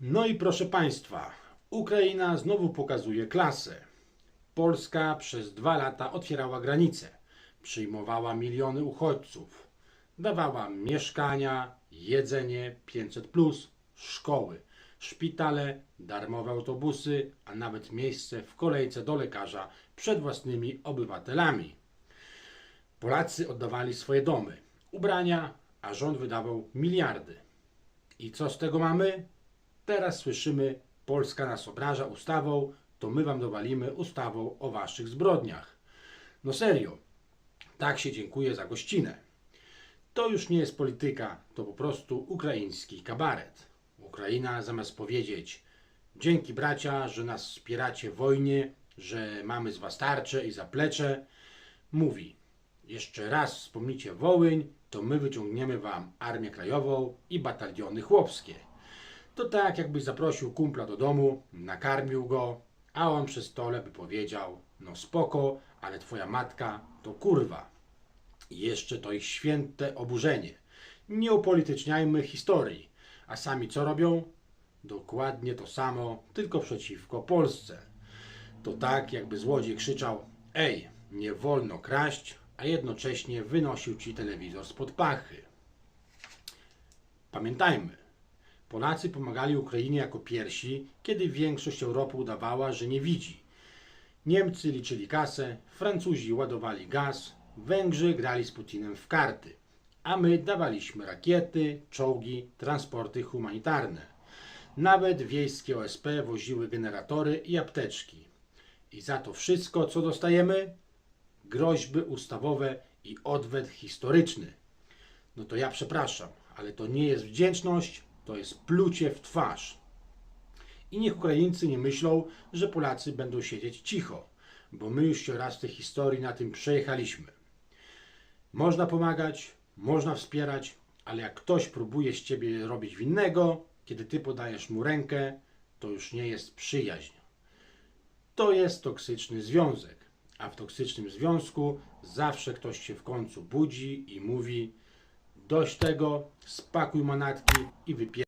No i proszę Państwa, Ukraina znowu pokazuje klasę. Polska przez dwa lata otwierała granice, przyjmowała miliony uchodźców, dawała mieszkania, jedzenie 500, szkoły, szpitale, darmowe autobusy, a nawet miejsce w kolejce do lekarza przed własnymi obywatelami. Polacy oddawali swoje domy, ubrania, a rząd wydawał miliardy. I co z tego mamy? Teraz słyszymy, Polska nas obraża ustawą, to my wam dowalimy ustawą o waszych zbrodniach. No serio, tak się dziękuję za gościnę. To już nie jest polityka, to po prostu ukraiński kabaret. Ukraina zamiast powiedzieć dzięki bracia, że nas wspieracie w wojnie, że mamy z was tarcze i zaplecze, mówi jeszcze raz wspomnicie Wołyń, to my wyciągniemy wam Armię Krajową i bataliony chłopskie. To tak, jakbyś zaprosił kumpla do domu, nakarmił go, a on przy stole by powiedział: No spoko, ale twoja matka to kurwa. I jeszcze to ich święte oburzenie. Nie upolityczniajmy historii. A sami co robią? Dokładnie to samo, tylko przeciwko Polsce. To tak, jakby złodziej krzyczał: Ej, nie wolno kraść, a jednocześnie wynosił ci telewizor spod pachy. Pamiętajmy, Polacy pomagali Ukrainie jako pierwsi, kiedy większość Europy udawała, że nie widzi. Niemcy liczyli kasę, Francuzi ładowali gaz, Węgrzy grali z Putinem w karty, a my dawaliśmy rakiety, czołgi, transporty humanitarne. Nawet wiejskie OSP woziły generatory i apteczki. I za to wszystko, co dostajemy? Groźby ustawowe i odwet historyczny. No to ja przepraszam, ale to nie jest wdzięczność, to jest plucie w twarz. I niech Ukraińcy nie myślą, że Polacy będą siedzieć cicho, bo my już się raz w tej historii na tym przejechaliśmy. Można pomagać, można wspierać, ale jak ktoś próbuje z ciebie robić winnego, kiedy ty podajesz mu rękę, to już nie jest przyjaźń. To jest toksyczny związek, a w toksycznym związku zawsze ktoś się w końcu budzi i mówi: Dość tego, spakuj manatki i wypie.